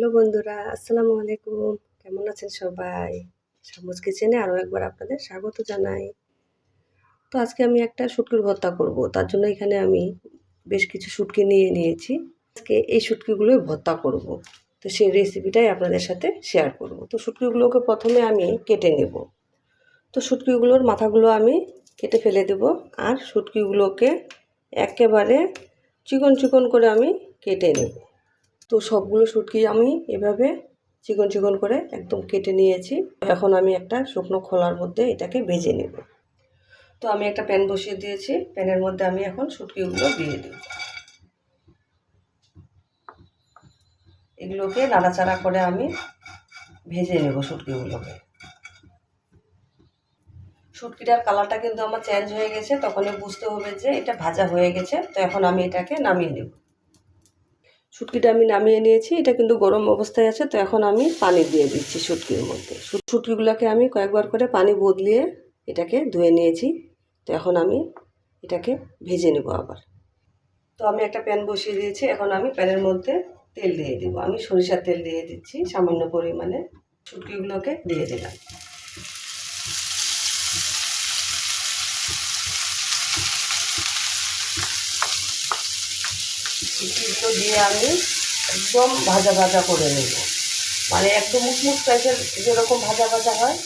Hello বন্ধুরা, আসসালামু আলাইকুম। কেমন আছেন সবাই? সামুজ কিচেনে আরও একবার আপনাদের স্বাগত জানাই। তো আজকে আমি একটা শুটকির ভর্তা করব, তার জন্য এখানে আমি বেশ কিছু শুটকি নিয়ে নিয়েছি। আজকে এই শুটকিগুলোই ভর্তা করব, তো সেই রেসিপিটাই আপনাদের সাথে শেয়ার করব। তো শুটকিগুলোকে প্রথমে আমি কেটে নেব। তো শুটকিগুলোর মাথাগুলো আমি কেটে ফেলে দেব, আর শুটকিগুলোকে একেবারে চিকন চিকন করে আমি কেটে নেব। তো সবগুলো শুটকি আমি এভাবে চিকন চিকন করে একদম কেটে নিয়েছি। এখন আমি একটা শুকনো খোলার মধ্যে এটাকে ভেজে নেব। তো আমি একটা প্যান বসিয়ে দিয়েছি। প্যানের মধ্যে আমি এখন শুটকিগুলো দিয়ে দেব। এগুলোকে নাড়াচাড়া করে আমি ভেজে নেব শুটকিগুলোকে। শুটকিটার কালারটা কিন্তু আমার চেঞ্জ হয়ে গেছে, তখনই বুঝতে হবে যে এটা ভাজা হয়ে গেছে। তো এখন আমি এটাকে নামিয়ে নেব। শুটকিটা আমি নামিয়ে নিয়েছি, এটা কিন্তু গরম অবস্থায় আছে, তো এখন আমি পানি দিয়ে দিচ্ছি শুটকির মধ্যে। শুটকিগুলোকে আমি কয়েকবার করে পানি বদলিয়ে এটাকে ধুয়ে নিয়েছি, তো এখন আমি এটাকে ভেজে নেব আবার। তো আমি একটা প্যান বসিয়ে দিয়েছি, এখন আমি প্যানের মধ্যে তেল দিয়ে দেবো। আমি সরিষার তেল দিয়ে দিচ্ছি, সামান্য পরিমাণে শুটকিগুলোকে দিয়ে দিলাম। শুটকিগুলো দিয়ে আমি একদম ভাজা ভাজা করে নেব। মানে একদম মুসমুস টাইপের যেরকম ভাজা ভাজা হয়,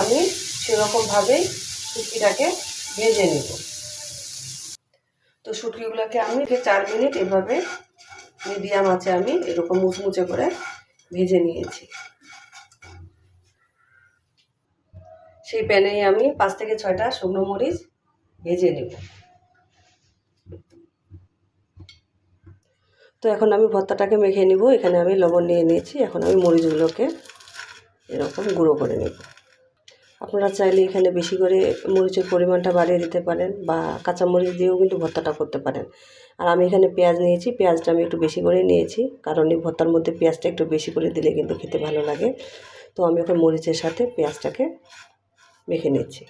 আমি সেরকমভাবেই শুটকিটাকে ভেজে নেব। তো শুটকিগুলোকে আমি চার মিনিট এভাবে মিডিয়াম আছে আমি এরকম মুচমুচে করে ভেজে নিয়েছি। সেই প্যানেই আমি পাঁচ থেকে ছয়টা শুকনো মরিচ ভেজে নেব। তো এখন আমি ভর্তাটাকে মেখে নিব। এখানে আমি লবণ নিয়ে নিয়েছি। এখন আমি মরিচগুলোকে এরকম গুঁড়ো করে নেব। আপনারা চাইলে এখানে বেশি করে মরিচের পরিমাণটা বাড়িয়ে দিতে পারেন বা কাঁচা মরিচ দিয়েও কিন্তু ভর্তাটা করতে পারেন। আর আমি এখানে পেঁয়াজ নিয়েছি। পেঁয়াজটা আমি একটু বেশি করে নিয়েছি, কারণ এই ভর্তার মধ্যে পেঁয়াজটা একটু বেশি করে দিলে কিন্তু খেতে ভালো লাগে। তো আমি এখন মরিচের সাথে পেঁয়াজটাকে মেখে নিচ্ছি।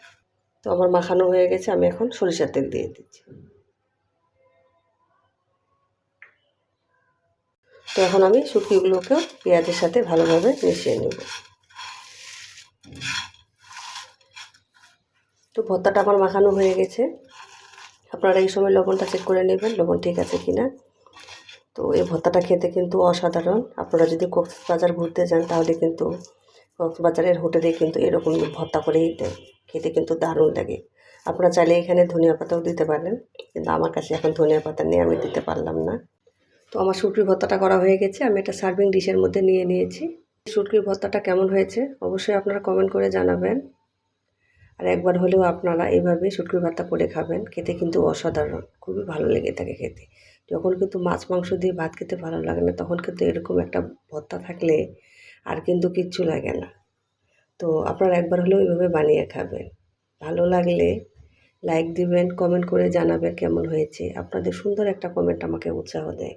তো আমার মাখানো হয়ে গেছে। আমি এখন সরিষার তেল দিয়ে দিচ্ছি। তো এখন আমি শুটকিগুলোকেও পেঁয়াজের সাথে ভালোভাবে মিশিয়ে নেব। তো ভর্তাটা আমার মাখানো হয়ে গেছে। আপনারা এই সময় লবণটা চেক করে নেবেন, লবণ ঠিক আছে কি না তো এই ভর্তাটা খেতে কিন্তু অসাধারণ। আপনারা যদি কক্সবাজার ঘুরতে যান, তাহলে কিন্তু কক্সবাজারের হোটেলে কিন্তু এরকম ভর্তা করেই দেয়। খেতে কিন্তু দারুণ লাগে। আপনারা চাইলে এখানে ধনিয়া পাতাও দিতে পারেন, কিন্তু আমার কাছে এখন ধনিয়া পাতা নিয়ে আমি দিতে পারলাম না। তো আমার শুটকির ভর্তাটা করা হয়ে গেছে, আমি একটা সার্ভিং ডিশের মধ্যে নিয়ে নিয়েছি। শুটকির ভর্তাটা কেমন হয়েছে অবশ্যই আপনারা কমেন্ট করে জানাবেন। আর একবার হলেও আপনারা এইভাবে শুটকির ভর্তা করে খাবেন, খেতে কিন্তু অসাধারণ, খুবই ভালো লেগে থাকে খেতে। যখন কিন্তু মাছ, মাংস দিয়ে ভাত খেতে ভালো লাগে না, তখন কিন্তু এরকম একটা ভর্তা থাকলে আর কিন্তু কিচ্ছু লাগে না। তো আপনারা একবার হলেও এইভাবে বানিয়ে খাবেন। ভালো লাগলে লাইক দিবেন কমেন্ট করে জানাবেন কেমন হয়েছে। আপনাদের সুন্দর একটা কমেন্ট আমাকে উৎসাহ দেয়।